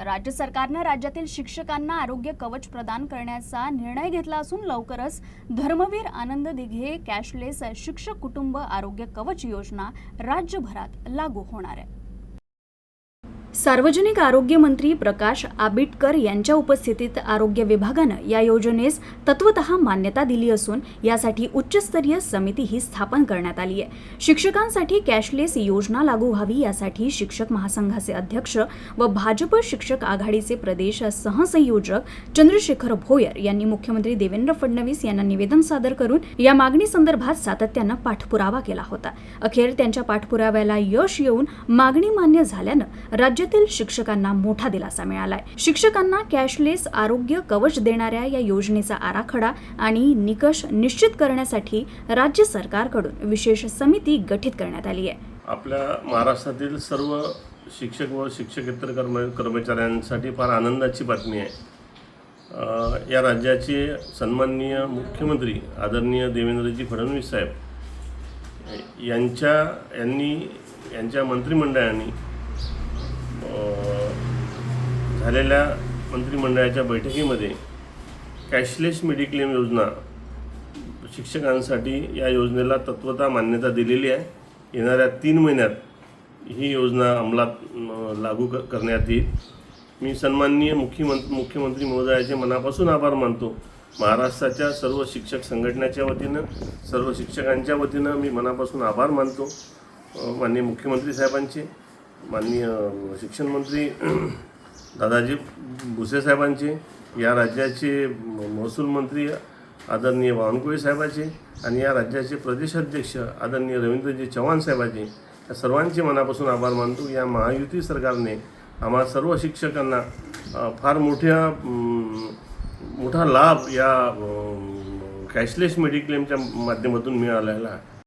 राज्य सरकारनं राज्यातील शिक्षकांना आरोग्य कवच प्रदान करण्याचा निर्णय घेतला असून लवकरच धर्मवीर आनंद दिघे कॅशलेस शिक्षक कुटुंब आरोग्य कवच योजना राज्यभरात लागू होणार आहे. सार्वजनिक आरोग्य मंत्री प्रकाश आबिटकर यांच्या उपस्थितीत आरोग्य विभागानं या योजनेस तत्वत मान्यता दिली असून यासाठी उच्चस्तरीय समिती ही स्थापन करण्यात आली आहे. शिक्षकांसाठी कॅशलेस योजना लागू व्हावी यासाठी शिक्षक महासंघाचे अध्यक्ष व भाजप शिक्षक आघाडीचे प्रदेश सहसंयोजक चंद्रशेखर भोयर यांनी मुख्यमंत्री देवेंद्र फडणवीस यांना निवेदन सादर करून या मागणी संदर्भात सातत्यानं पाठपुरावा केला होता. अखेर त्यांच्या पाठपुराव्याला यश येऊन मागणी मान्य झाल्यानं राज्य राज्यातील शिक्षकांना मोठा दिलासा मिळालाय. शिक्षकांना कॅशलेस आरोग्य कवच देणाऱ्या या योजनेचा आराखडा आणि निकष निश्चित करण्यासाठी राज्य सरकारकडून विशेष समिती गठीत करण्यात आली आहे. आपल्या महाराष्ट्रातील सर्व शिक्षक व शिक्षकेतर कर्म कर्मचाऱ्यांसाठी फार आनंदाची बातमी आहे. या राज्याचे सन्माननीय मुख्यमंत्री आदरणीय देवेंद्रजी फडणवीस साहेब यांच्या यांनी यांच्या मंत्रिमंडळाने झालेल्या मंत्रिमंडळाच्या बैठकीमध्ये कॅशलेस मेडिक्लेम योजना शिक्षकांसाठी या योजनेला तत्वता मान्यता दिलेली आहे. येणाऱ्या तीन महिन्यात ही योजना अंमलात लागू क करण्यात येईल. मी सन्माननीय मुख्यमंत्री मुख्यमंत्री महोदयाचे मनापासून आभार मानतो. महाराष्ट्राच्या सर्व शिक्षक संघटनेच्या वतीनं सर्व शिक्षकांच्या वतीनं मी मनापासून आभार मानतो. माननीय मुख्यमंत्री साहेबांचे माननीय शिक्षणमंत्री दादाजी भुसे साहेबांचे या राज्याचे महसूल मंत्री आदरणीय बावनकुळे साहेबाचे आणि या राज्याचे प्रदेशाध्यक्ष आदरणीय रवींद्रजी चव्हाण साहेबाचे या सर्वांचे मनापासून आभार मानतो. या महायुती सरकारने आम्हा सर्व शिक्षकांना फार मोठ्या मोठा लाभ या कॅशलेस मेडिक्लेमच्या माध्यमातून मिळालेला आहे.